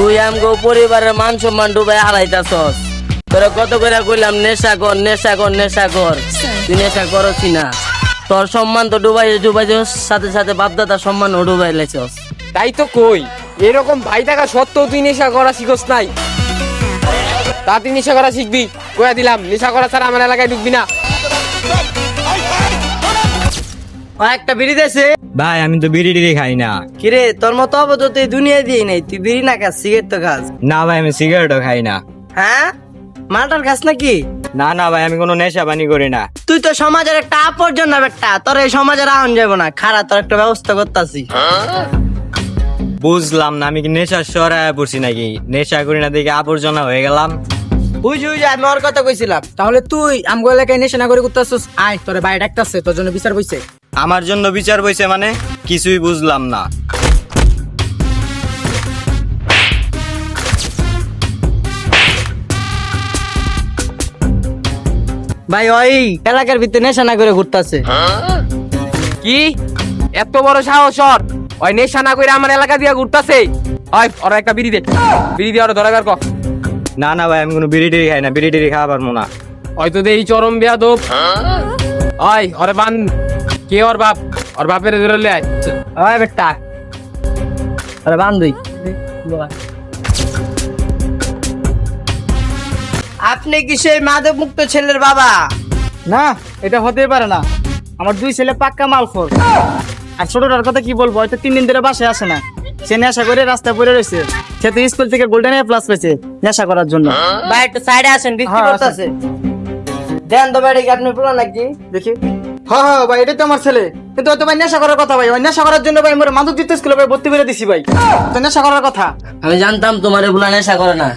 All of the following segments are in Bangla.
তুই আমগো পরিবারের মান সম্মান ডুবাই হারাইতাছস। তোরা কত করে কইলাম নেশা কর নেশা কর নেশা কর। তুই নেশা করছি না। তোর সম্মান তো ডুবাই ডুবাই সাথে সাথে বাপদাদার সম্মান ও ডুবাই লেছস তাই তো কই এরকম ভাই থাকা সত্ত্বেও তুই নেশা করা শিখস নাই। তা তুই নেশা করা শিখবি কয়া দিলাম নেশা করা ছাড়া আমার এলাকায় ঢুকবি না। একটা বিড়ি দেছে ভাই আমি তো বিড়ি টিড়ি খাই না। কিরে তোর মতো অবদত এই দুনিয়া দিয়ে নাই তুই বিড়ি না খাস সিগারেট তো খাস। না ভাই আমি সিগারেটও খাই না। হ্যাঁ? মালটার খাস নাকি? না না ভাই আমি কোনো নেশা পানি করি না। তুই তো সমাজের একটা আবর্জনা বেটা তোর এই সমাজের আহন যাব না। খারাপ তোর একটা ব্যবস্থা করতাছি। বুঝলাম না আমি কি নেশা সরায় পড়ছি নাকি? নেশা করি না দেখে আবর্জনা হয়ে গেলাম। বুঝি বুঝি আমি ওর কথা কইছিলাম। তাহলে তুই আমগো এলাকায় নেশা না করে করতেছিস আয় তোরে বাইরে ডাকতেছে তোর জন্য বিচার বইছে আমার জন্য বিচার বইছে মানে কিছুই বুঝলাম না। ভাই ওই এলাকার ভিতরে নেশা না করে ঘুরতাছে। কি? এত বড় সাহস ওর? ওই নেশা না করে আমার এলাকা দিয়ে ঘুরতাছে? ওই ওর একটা বিড়ি দে। বিড়ি দিয়ে ওর ধরে বের কর। না না ভাই আমি কোনো বিড়ি টিড়ি খাই না বিড়ি টিড়ি খাওয়া পারব না। হয়তো দেই চরম বিয়া দোপ ওই ওরে বান কে ওর বাপ? ওর বাপের ধরে লে আয়। ওই বেটা। আরে বান্ধবী। আপনি কি সেই মাদক মুক্ত ছেলের বাবা? না এটা হতে পারে না। আমার দুই ছেলে পাক্কা মালখোর। আর ছোটটার কথা কি বলব হয়তো তিন দিন ধরে বাসায় আসে না। সে নেশা করে রাস্তায় পড়ে রয়েছে। সে তো স্কুল থেকে গোল্ডেন এ প্লাস পেয়েছে নেশা করার জন্য। ভাই একটু সাইডে আসেন বৃষ্টি হ্যাঁ, দেন তো বাড়ি আপনি পুরো নাকি? দেখি। হ্যাঁ হ্যাঁ ভাই এটা তো আমার ছেলে। কিন্তু ভাই নেশা করার কথা ভাই ওই নেশা করার জন্য ভাই মোর মাদক দিতে স্কুলে ভাই ভর্তি করে দিছি ভাই। তো নেশা করার কথা। আমি জানতাম তোমার এগুলা নেশা করে না।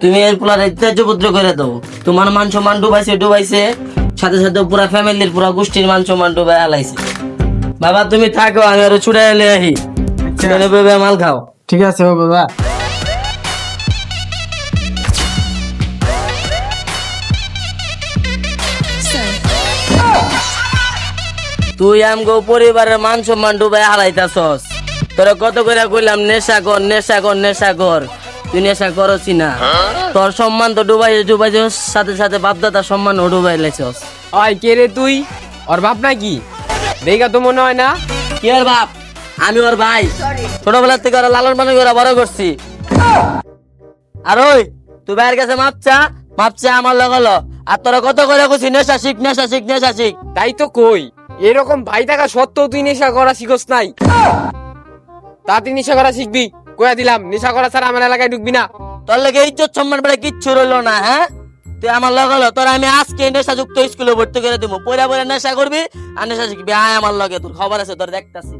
তুমি এর পুরা ত্যায্য পুত্র করে দাও। তোমার মান সম্মান ডুবাইছে ডুবাইছে। সাথে সাথে পুরা ফ্যামিলির পুরা গোষ্ঠীর মান সম্মান ডুবাই আলাইছে। বাবা তুমি থাকো আমি আরও ছুড়ে এলে আহি। বেবে মাল খাও। ঠিক আছে বাবা। তুই আমগো পরিবারের মান সম্মান ডুবাই হারাইতাছস। তোরা কত করে কইলাম নেশা কর নেশা কর নেশা কর। তুই নেশা করছি না। তোর সম্মান তো ডুবাই ডুবাই সাথে সাথে বাপদাদার সম্মান ও ডুবাই লাইছস ওই কে রে তুই? ওর বাপ নাকি? দেখা তো মনে হয় না? কি ওর বাপ? আমি ওর ভাই। ছোটবেলা থেকে ওরা লালন পালন করে বড় করছি। আর ওই তুই ভাইয়ের কাছে মাপচা মাপচা আমার লগালো আর তোরা কত করে কইছি নেশা শিখ নেশা শিখ নেশা শিখ। তাই তো কই। এরকম ভাই থাকা সত্ত্বেও তুই নেশা করা শিখস নাই। তা তুই নেশা করা শিখবি? কয়া দিলাম, নেশা করা ছাড়া আমার এলাকায় ঢুকবি না। তোর লেগে ইজ্জত সম্মান বেড়ে কিচ্ছু রইল না হ্যাঁ? তুই আমার লগ হলো তোর আমি আজকে নেশা যুক্ত স্কুলে ভর্তি করে দেবো। পরে পরে নেশা করবি আর নেশা শিখবি। আয় আমার লগে, তোর খবর আছে, তোর দেখতাছি।